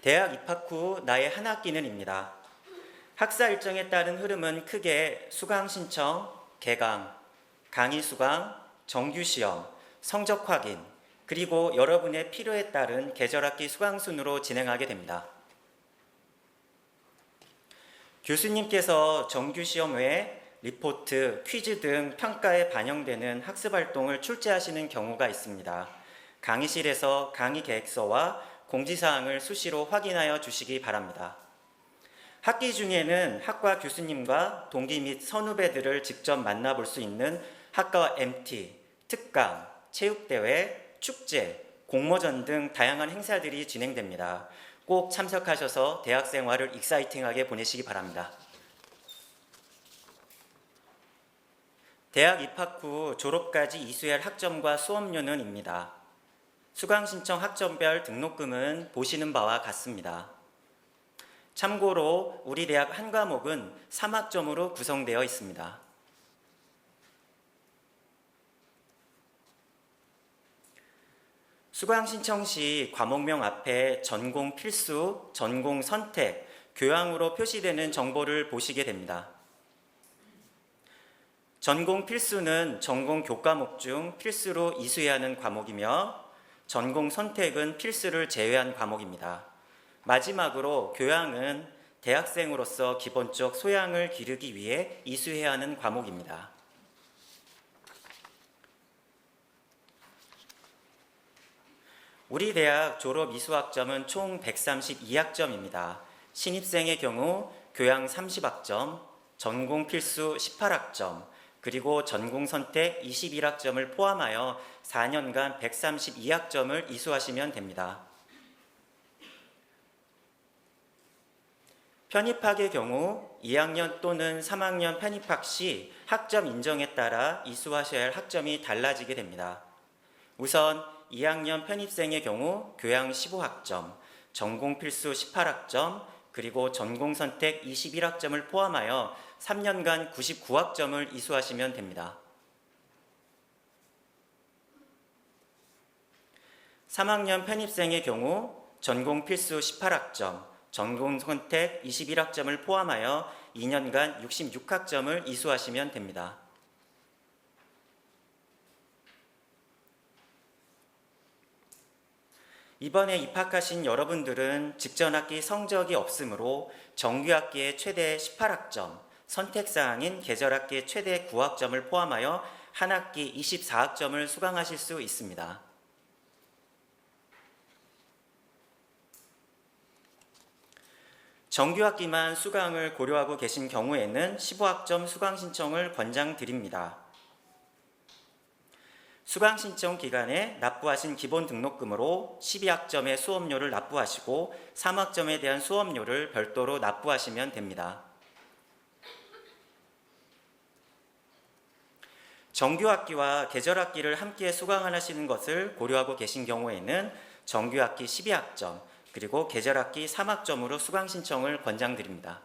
대학 입학 후 나의 한 학기는입니다. 학사 일정에 따른 흐름은 크게 수강 신청, 개강, 강의 수강, 정규 시험, 성적 확인, 그리고 여러분의 필요에 따른 계절학기 수강 순으로 진행하게 됩니다. 교수님께서 정규 시험 외에 리포트, 퀴즈 등 평가에 반영되는 학습 활동을 출제하시는 경우가 있습니다. 강의실에서 강의 계획서와 공지사항을 수시로 확인하여 주시기 바랍니다. 학기 중에는 학과 교수님과 동기 및 선후배들을 직접 만나볼 수 있는 학과 MT, 특강, 체육대회, 축제, 공모전 등 다양한 행사들이 진행됩니다. 꼭 참석하셔서 대학 생활을 익사이팅하게 보내시기 바랍니다. 대학 입학 후 졸업까지 이수할 학점과 수업료는입니다. 수강 신청 학점별 등록금은 보시는 바와 같습니다. 참고로 우리 대학 한 과목은 3학점으로 구성되어 있습니다. 수강 신청 시 과목명 앞에 전공 필수, 전공 선택, 교양으로 표시되는 정보를 보시게 됩니다. 전공 필수는 전공 교과목 중 필수로 이수해야 하는 과목이며 전공 선택은 필수를 제외한 과목입니다. 마지막으로 교양은 대학생으로서 기본적 소양을 기르기 위해 이수해야 하는 과목입니다. 우리 대학 졸업 이수학점은 총 132학점입니다. 신입생의 경우 교양 30학점, 전공 필수 18학점, 그리고 전공 선택 21학점을 포함하여 4년간 132학점을 이수하시면 됩니다. 편입학의 경우 2학년 또는 3학년 편입학 시 학점 인정에 따라 이수하셔야 할 학점이 달라지게 됩니다. 우선 2학년 편입생의 경우 교양 15학점, 전공 필수 18학점, 그리고 전공 선택 21학점을 포함하여 3년간 99학점을 이수하시면 됩니다. 3학년 편입생의 경우 전공 필수 18학점, 전공 선택 21학점을 포함하여 2년간 66학점을 이수하시면 됩니다. 이번에 입학하신 여러분들은 직전 학기 성적이 없으므로 정규 학기의 최대 18학점, 선택사항인 계절 학기의 최대 9학점을 포함하여 한 학기 24학점을 수강하실 수 있습니다. 정규 학기만 수강을 고려하고 계신 경우에는 15학점 수강 신청을 권장드립니다. 수강 신청 기간에 납부하신 기본 등록금으로 12학점의 수업료를 납부하시고 3학점에 대한 수업료를 별도로 납부하시면 됩니다. 정규 학기와 계절 학기를 함께 수강하시는 것을 고려하고 계신 경우에는 정규 학기 12학점 그리고 계절 학기 3학점으로 수강 신청을 권장드립니다.